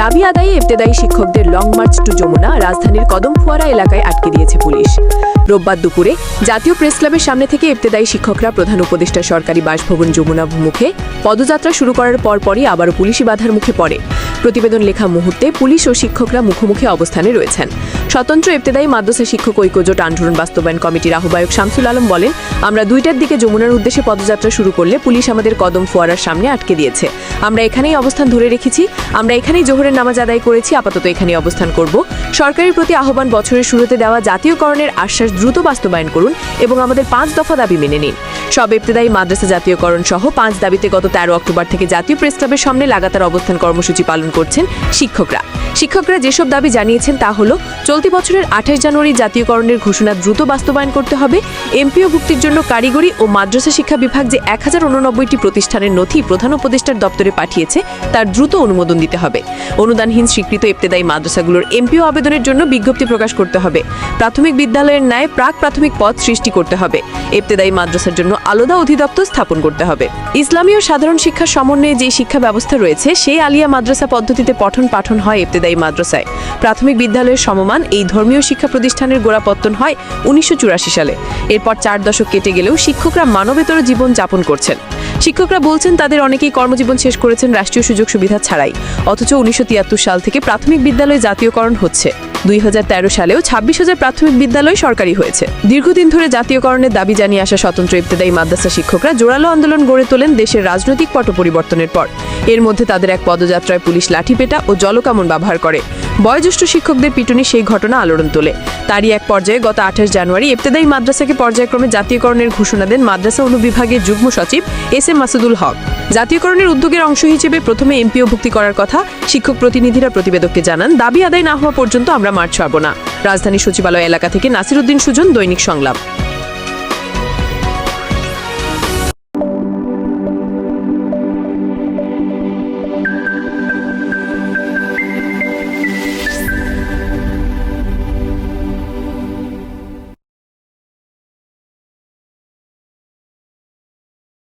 দাবি আদায়ে ইবতেদায়ী শিক্ষকদের লং মার্চ টু যমুনা রাজধানীর কদমফুয়ারা এলাকায় আটকে দিয়েছে পুলিশ। রোববার দুপুরে জাতীয় প্রেস ক্লাবের সামনে থেকে ইবতেদায়ী শিক্ষকরা প্রধান উপদেষ্টা সরকারি বাসভবন যমুনা মুখে পদযাত্রা শুরু করার পর পরই আবারও পুলিশি বাধার মুখে পড়ে। প্রতিবেদন লেখা মুহূর্তে পুলিশ ও শিক্ষকরা মুখোমুখি অবস্থানে রয়েছেন। স্বতন্ত্র ইবতেদায়ী মাদ্রাসা শিক্ষক ঐক্যজোট আন্দোলন বাস্তবায়ন কমিটির আহ্বায়ক শামসুল আলম বলেন, আমরা দুইটার দিকে যমুনার উদ্দেশ্যে পদযাত্রা শুরু করলে পুলিশ আমাদের কদম ফোয়ারার সামনে আটকে দিয়েছে। আমরা এখানেই অবস্থান ধরে রেখেছি, আমরা এখানেই জোহরের নামাজ আদায় করেছি, আপাতত এখানেই অবস্থান করব। সরকারের প্রতি আহ্বান বছরের শুরুতে দেওয়া জাতীয়করণের আশ্বাস দ্রুত বাস্তবায়ন করুন এবং আমাদের পাঁচ দফা দাবি মেনে নিন। সব ইবতেদায়ী মাদ্রাসা জাতীয়করণ সহ পাঁচ দাবিতে গত তেরো অক্টোবর থেকে জাতীয় প্রেস ক্লাবের সামনে লাগাতার অবস্থান কর্মসূচি পালন করছেন শিক্ষকরা। শিক্ষকরা যেসব দাবি জানিয়েছেন তা হলো, চলতি বছরের আঠাশ জানুয়ারি জাতীয়করণের ঘোষণা দ্রুত বাস্তবায়ন করতে হবে। এমপিও ভুক্তির জন্য কারিগরি ও মাদ্রাসা শিক্ষা বিভাগ যে এক হাজার উননব্বইটি প্রতিষ্ঠানের নথি প্রধান উপদেষ্টার দপ্তরে পাঠিয়েছে, তার দ্রুত অনুমোদন দিতে হবে। অনুদানহীন স্বীকৃত ইবতেদায়ী মাদ্রাসাগুলোর এমপিও আবেদনের জন্য বিজ্ঞপ্তি প্রকাশ করতে হবে। প্রাথমিক বিদ্যালয়ের ন্যায় প্রাক প্রাথমিক পদ সৃষ্টি করতে হবে। ইবতেদায়ী মাদ্রাসার জন্য আলাদা অধিদপ্তর স্থাপন করতে হবে। ইসলামী ও সাধারণ শিক্ষা সমন্বয়ে যে শিক্ষা ব্যবস্থা রয়েছে, সেই আলিয়া মাদ্রাসা পদ্ধতিতে পঠন পাঠন হয় মাদ্রাসায়। প্রাথমিক বিদ্যালয়ের সমমান এই ধর্মীয় শিক্ষা প্রতিষ্ঠানের গোড়াপত্তন হয় উনিশশো চুরাশি সালে। এরপর চার দশক কেটে গেলেও শিক্ষকরা মানবেতর জীবন যাপন করছেন। শিক্ষকরা বলছেন তাদের অনেকেই কর্মজীবন শেষ করেছেন রাষ্ট্রীয় সুযোগ সুবিধা ছাড়াই। অথচ উনিশশো তিয়াত্তর সাল থেকে প্রাথমিক বিদ্যালয় জাতীয়করণ হচ্ছে। দুই হাজার তেরো সালেও ছাব্বিশ হাজার প্রাথমিক বিদ্যালয় সরকারি হয়েছে। দীর্ঘদিন ধরে জাতীয়করণের দাবি জানিয়ে আসা স্বতন্ত্র ইবতেদায়ী মাদ্রাসা শিক্ষকরা জোরালো আন্দোলন গড়ে তোলেন দেশের রাজনৈতিক পট পরিবর্তনের পর। এর মধ্যে তাদের এক পদযাত্রায় পুলিশ লাঠিপেটা ও জলকামন ব্যবহার করে। বয়োজ্যেষ্ঠ শিক্ষকদের পিটুনি সেই ঘটনা আলোড়ন তোলে। তারই এক পর্যায়ে গত আঠাশ জানুয়ারি ইবতেদায়ী মাদ্রাসাকে পর্যায়ক্রমে জাতীয়করণের ঘোষণা দেন মাদ্রাসা অনুবিভাগের যুগ্ম সচিব এস এম মাসুদুল হক। জাতীয়করণের উদ্যোগের অংশ হিসেবে প্রথমে এমপিও ভুক্তি করার কথা শিক্ষক প্রতিনিধিরা প্রতিবেদককে জানান, দাবি আদায় না হওয়া পর্যন্ত আমরা মাঠ ছাড়ব না। রাজধানী সচিবালয় এলাকা থেকে নাসিরুদ্দিন সুজন দৈনিক সংলাপ।